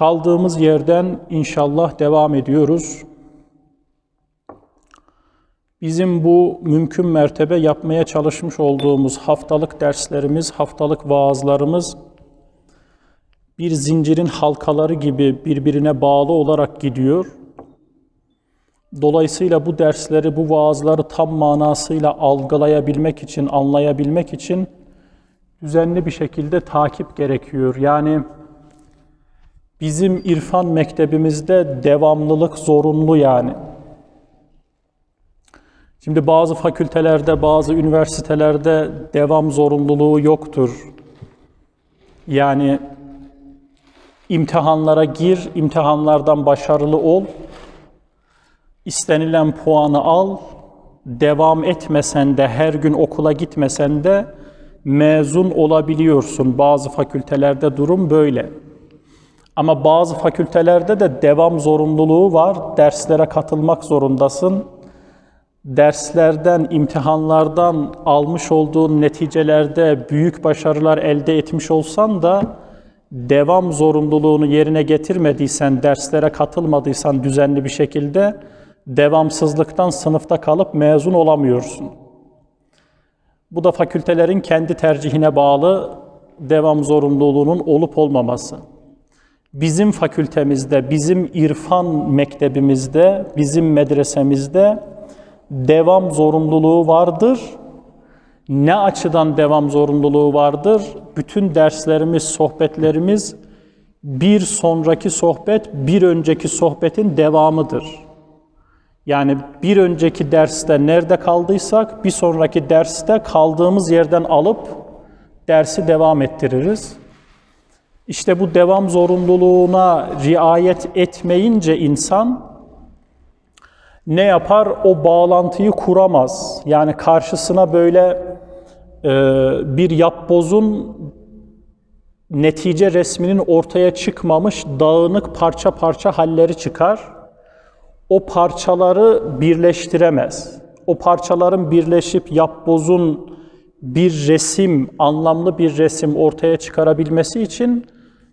Kaldığımız yerden inşallah devam ediyoruz. Bizim bu mümkün mertebe yapmaya çalışmış olduğumuz haftalık derslerimiz, haftalık vaazlarımız bir zincirin halkaları gibi birbirine bağlı olarak gidiyor. Dolayısıyla bu dersleri, bu vaazları tam manasıyla algılayabilmek için, anlayabilmek için düzenli bir şekilde takip gerekiyor. Yani bizim irfan mektebimizde devamlılık zorunlu yani. Şimdi bazı fakültelerde, bazı üniversitelerde devam zorunluluğu yoktur. Yani imtihanlara gir, imtihanlardan başarılı ol, istenilen puanı al, devam etmesen de, her gün okula gitmesen de mezun olabiliyorsun. Bazı fakültelerde durum böyle. Ama bazı fakültelerde de devam zorunluluğu var. Derslere katılmak zorundasın. Derslerden, imtihanlardan almış olduğun neticelerde büyük başarılar elde etmiş olsan da devam zorunluluğunu yerine getirmediysen, derslere katılmadıysan düzenli bir şekilde devamsızlıktan sınıfta kalıp mezun olamıyorsun. Bu da fakültelerin kendi tercihine bağlı devam zorunluluğunun olup olmaması. Bizim fakültemizde, bizim irfan mektebimizde, bizim medresemizde devam zorunluluğu vardır. Ne açıdan devam zorunluluğu vardır? Bütün derslerimiz, sohbetlerimiz bir sonraki sohbet, bir önceki sohbetin devamıdır. Yani bir önceki derste nerede kaldıysak bir sonraki derste kaldığımız yerden alıp dersi devam ettiririz. İşte bu devam zorunluluğuna riayet etmeyince insan ne yapar? O bağlantıyı kuramaz. Yani karşısına böyle e, bir yapbozun netice resminin ortaya çıkmamış dağınık parça parça halleri çıkar. O parçaları birleştiremez. O parçaların birleşip yapbozun bir resim, anlamlı bir resim ortaya çıkarabilmesi için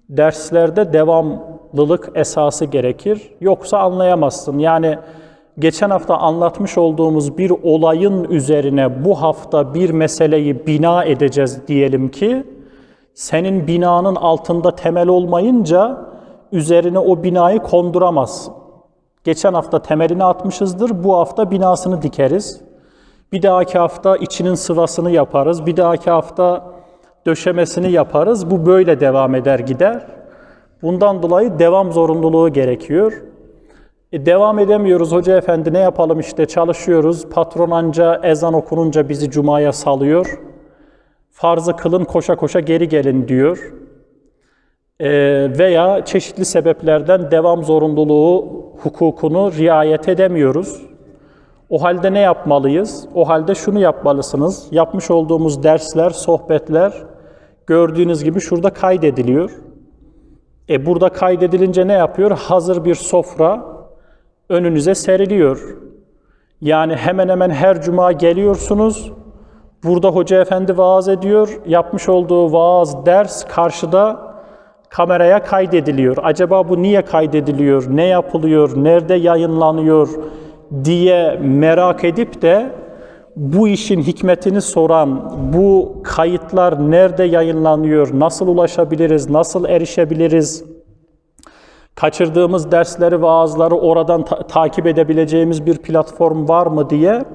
derslerde devamlılık esası gerekir. Yoksa anlayamazsın. Yani geçen hafta anlatmış olduğumuz bir olayın üzerine bu hafta bir meseleyi bina edeceğiz diyelim ki, senin binanın altında temel olmayınca üzerine o binayı konduramazsın. Geçen hafta temelini atmışızdır, bu hafta binasını dikeriz. Bir dahaki hafta içinin sıvasını yaparız, bir dahaki hafta döşemesini yaparız. Bu böyle devam eder gider. Bundan dolayı devam zorunluluğu gerekiyor. E, devam edemiyoruz hoca efendi ne yapalım işte çalışıyoruz. Patron anca ezan okununca bizi cumaya salıyor. Farzı kılın koşa koşa geri gelin diyor. E, veya çeşitli sebeplerden devam zorunluluğu hukukunu riayet edemiyoruz. O halde ne yapmalıyız? O halde şunu yapmalısınız. Yapmış olduğumuz dersler, sohbetler gördüğünüz gibi şurada kaydediliyor. E burada kaydedilince ne yapıyor? Hazır bir sofra önünüze seriliyor. Yani hemen hemen her cuma geliyorsunuz. Burada hoca efendi vaaz ediyor. Yapmış olduğu vaaz, ders karşıda kameraya kaydediliyor. Acaba bu niye kaydediliyor? Ne yapılıyor? Nerede yayınlanıyor? diye merak edip de bu işin hikmetini soran, bu kayıtlar nerede yayınlanıyor, nasıl ulaşabiliriz, nasıl erişebiliriz, kaçırdığımız dersleri, vaazları oradan ta- takip edebileceğimiz bir platform var mı diye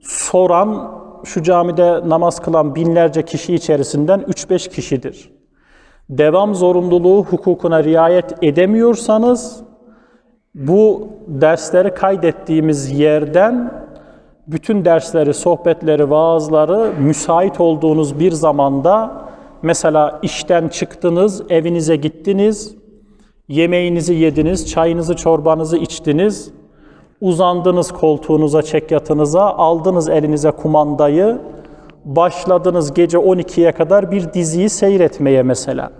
soran, şu camide namaz kılan binlerce kişi içerisinden 3-5 kişidir. Devam zorunluluğu hukukuna riayet edemiyorsanız, bu dersleri kaydettiğimiz yerden bütün dersleri, sohbetleri, vaazları müsait olduğunuz bir zamanda mesela işten çıktınız, evinize gittiniz, yemeğinizi yediniz, çayınızı, çorbanızı içtiniz, uzandınız koltuğunuza, çekyatınıza, aldınız elinize kumandayı, başladınız gece 12'ye kadar bir diziyi seyretmeye mesela.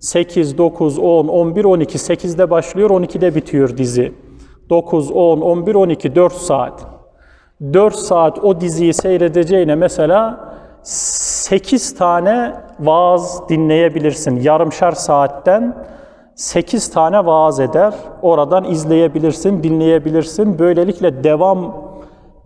8, 9, 10, 11, 12. 8'de başlıyor, 12'de bitiyor dizi. 9, 10, 11, 12, 4 saat. 4 saat o diziyi seyredeceğine mesela 8 tane vaaz dinleyebilirsin. Yarımşar saatten 8 tane vaaz eder. Oradan izleyebilirsin, dinleyebilirsin. Böylelikle devam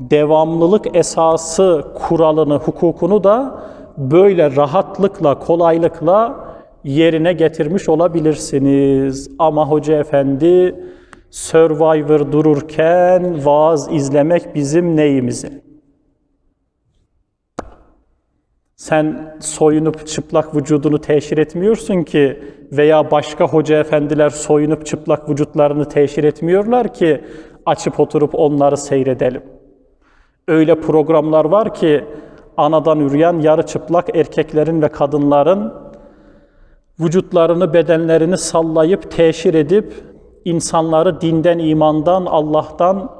devamlılık esası kuralını, hukukunu da böyle rahatlıkla, kolaylıkla yerine getirmiş olabilirsiniz. Ama hoca efendi Survivor dururken vaaz izlemek bizim neyimize? Sen soyunup çıplak vücudunu teşhir etmiyorsun ki veya başka hoca efendiler soyunup çıplak vücutlarını teşhir etmiyorlar ki açıp oturup onları seyredelim. Öyle programlar var ki anadan üreyen yarı çıplak erkeklerin ve kadınların vücutlarını, bedenlerini sallayıp teşhir edip insanları dinden, imandan, Allah'tan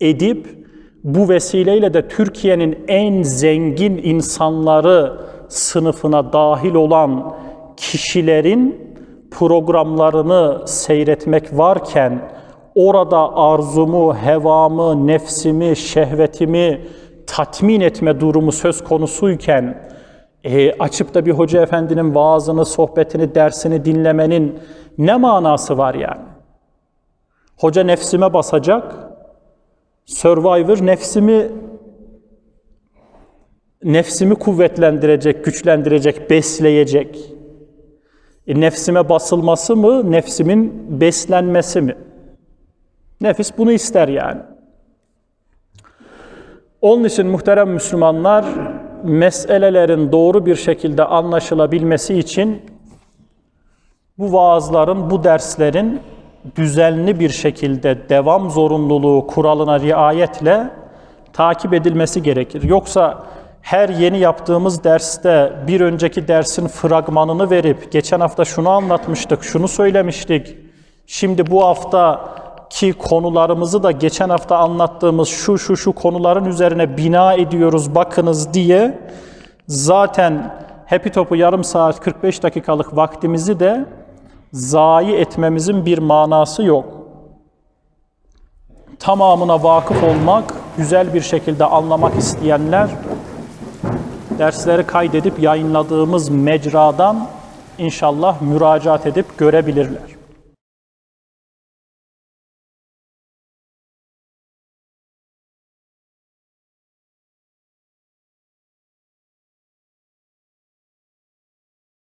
edip bu vesileyle de Türkiye'nin en zengin insanları sınıfına dahil olan kişilerin programlarını seyretmek varken orada arzumu, hevamı, nefsimi, şehvetimi tatmin etme durumu söz konusuyken e, açıp da bir hoca efendinin vaazını, sohbetini, dersini dinlemenin ne manası var yani? Hoca nefsime basacak, Survivor nefsimi nefsimi kuvvetlendirecek, güçlendirecek, besleyecek. E, nefsime basılması mı, nefsimin beslenmesi mi? Nefis bunu ister yani. Onun için muhterem Müslümanlar, meselelerin doğru bir şekilde anlaşılabilmesi için bu vaazların, bu derslerin düzenli bir şekilde devam zorunluluğu kuralına riayetle takip edilmesi gerekir. Yoksa her yeni yaptığımız derste bir önceki dersin fragmanını verip geçen hafta şunu anlatmıştık, şunu söylemiştik. Şimdi bu hafta ki konularımızı da geçen hafta anlattığımız şu şu şu konuların üzerine bina ediyoruz bakınız diye zaten Happy Top'u yarım saat 45 dakikalık vaktimizi de zayi etmemizin bir manası yok. Tamamına vakıf olmak, güzel bir şekilde anlamak isteyenler dersleri kaydedip yayınladığımız mecradan inşallah müracaat edip görebilirler.